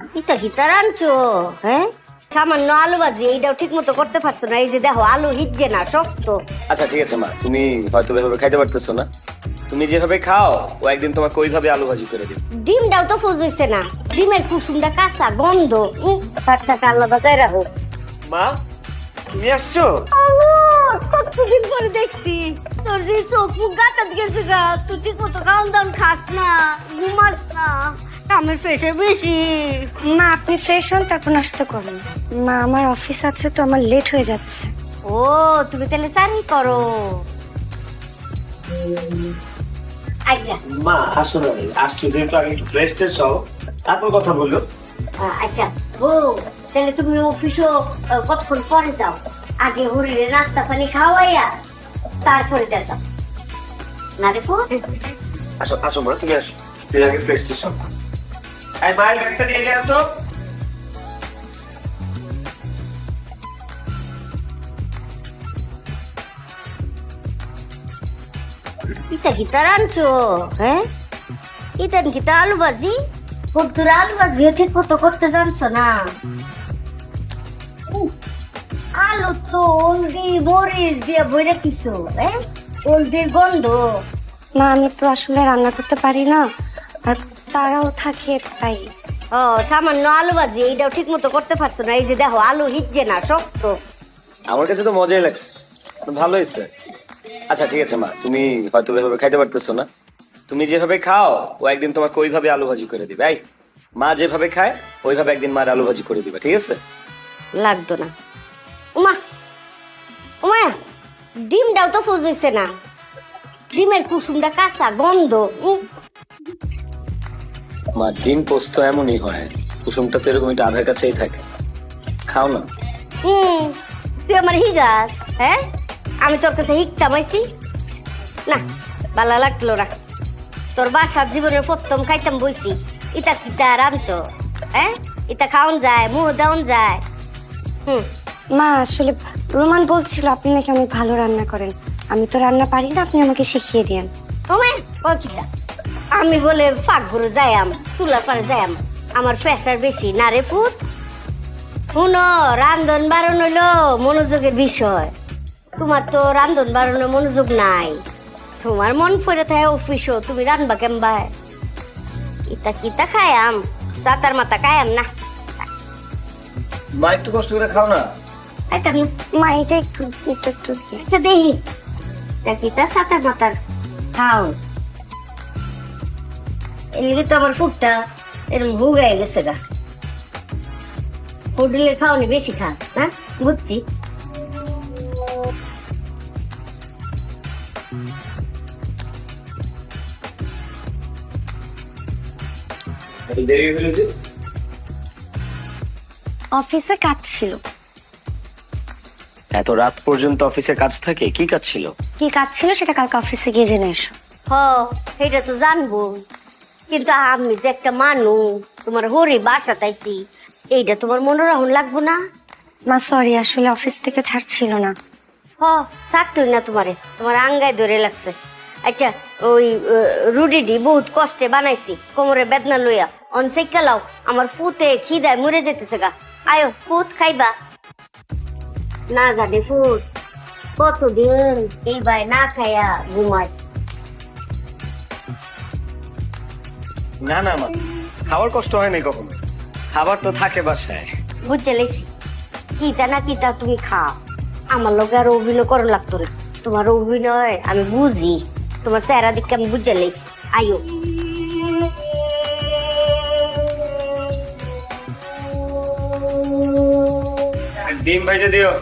ইতা কি তার আনছো? হ্যাঁ? সামান্য আলু ভাজি এইটাও ঠিক মতো করতে পারছ না। এই যে দেখো আলু হিজছে না শক্ত। আচ্ছা ঠিক আছে মা। তুমি হয়তো এভাবে খাইতে পারতেছো না। তুমি যেভাবে খাও ও একদিন তোমাকে ওইভাবে আলু ভাজি করে দিবে। ডিমটাও তো ফুজ হইছে না। ডিমের কুসুমটা কাঁচা গন্ধ। থাক থাক আল্লাহ বাজায় রাখো। মা তুমি আসছো? কতদিন পরে দেখছি। তোর যে চোখ মুখ গাতা গেছে গা তুই ঠিক মতো খাওয়ান দাওয়ান খাস না ঘুমাস না। কামের প্রেশার বেশি। মা আপনি ফ্রেশ হন তারপর নাস্তা করুন। মা আমার অফিস আছে তো আমার লেট হয়ে যাচ্ছে। ও তুমি তাহলে চাকরি করো। আচ্ছা মা আসো না আসছো যেহেতু আগে একটু ফ্রেশ ট্রেশ হও তারপর কথা বলল আচ্ছা ও তাহলে তুমি অফিসও কতক্ষণ পরে যাও? আগে হরিরে নাস্তা পানি খাওয়াইয়া তারপরে যাও না দেখো? আসো আসো মা তুমি আসো। তুমি আগে ট্রেশ হও। এই মায়ের ব্যাগটা নিয়ে আসো। ইতা কি তার আনছো? হ্যাঁ? ইতান কি তা আলু ভাজি কদ্দুর আলু ভাজিও ঠিক মতো করতে জানছো না? আলু তো হলদি মরিচ দিয়ে বইরে কিছু হ্যাঁ হলদির গন্ধ। না আমি তো আসলে রান্না করতে পারি না আর তারাও থাকে তাই। ও সামান্য আলু ভাজি এইটাও ঠিক মতো করতে পারছ না এই যে দেখো আলু হিজছে না শক্ত। আমার কাছে তো মজাই লাগছে ভালো হয়েছে। আচ্ছা ঠিক আছে মা তুমি হয়তো এভাবে খাইতে পারতেছো না। তুমি যেভাবে খাও ও একদিন তোমাকে ওইভাবে আলু ভাজি করে দিবে এই? মা যেভাবে খায় ওইভাবে একদিন মার আলু ভাজি করে দিবে ঠিক আছে? লাগতো না। উমা উমা ডিমটাও তো ফুজ হইছে না। ডিমের কুসুমটা কাঁচা গন্ধ মা ডিম পোস্ত এমনই হয়। কুসুমটা তো এরকম একটু আধার কাছেই থাকে। খাও না। হুম তুই আমার হিগাস হ্যাঁ? আমি তোর কাছে হিকতাম আইছি না ভালো লাগল না। তোর বাসার জীবনের প্রথম খাইতাম বইছি ইটা কিতা রামচ হ্যাঁ? ইটা খাওন যায় মুহ দেওন যায়। হুম। মা আসলে রোমান বলছিল আপনি নাকি অনেক ভালো রান্না করেন। আমি তো রান্না পারি না আপনি আমাকে শিখিয়ে দিয়েন। ওমে ও আমি বলে ফাঁক ঘুরে যাইয়াম তুলার পারে যাইয়াম আমার প্রেশার বেশি না রে ফুট শুনো রান্ধন বারণ হইল মনোযোগের বিষয়। তোমার তো রান্ধন বারণের মনোযোগ নাই। তোমার মন পড়ে থাকে অফিসও তুমি রান্ধবা কেমবাই ইতা কিতা খায়াম চাতার মাথা খায়াম না। মা একটু কষ্ট করে খাও না। না মা এটা একটু একটু একটু আচ্ছা দেখি। কিতা চাতার মাথার খাও এলিগে তো আমার ফুটটা এরকম হুগায় গেছে গা। হোটেলে খাওনি বেশি খা বুঝছি। একটু হয়ে যে? অফিসে কাজ ছিল। এত রাত পর্যন্ত অফিসে কাজ থাকে কি কাজ ছিল? কি কাজ ছিল সেটা কালকে অফিসে গিয়ে জেনে এসো। হ এটা তো জানব। কিন্তু আমি যে একটা মানুষ তোমার হরি বাসা তাইছি এইটা তোমার মনে রাখুন লাগবো না? মা সরি আসলে অফিস থেকে ছাড়ছিল না। হ সারতই না তোমারে তোমার আঙ্গায় ধরে লাগছে। আচ্ছা ওই রুডিডি বহুত কষ্টে বানাইছি কোমরে বেদনা লইয়া। অনসে লাও আমার ফুতে খিদায় মরে যেতেছে গা। আয়ো ফুত খাইবা। না জানি ফুট কতদিন এই ভাই না খাইয়া ঘুমাস না না মা খাওয়ার কষ্ট হয় নাই কখনো। খাবার তো থাকে বাসায়। বুঝতে লেছি। কিতা না কিতা তুমি খাও। আমার লোক আর অভিনয় করো লাগতো না। তোমার অভিনয় আমি বুঝি। তোমার চেহারা দিকে আমি বুঝতে লেছি। আয়ো। ডিম ভাইজে দিও।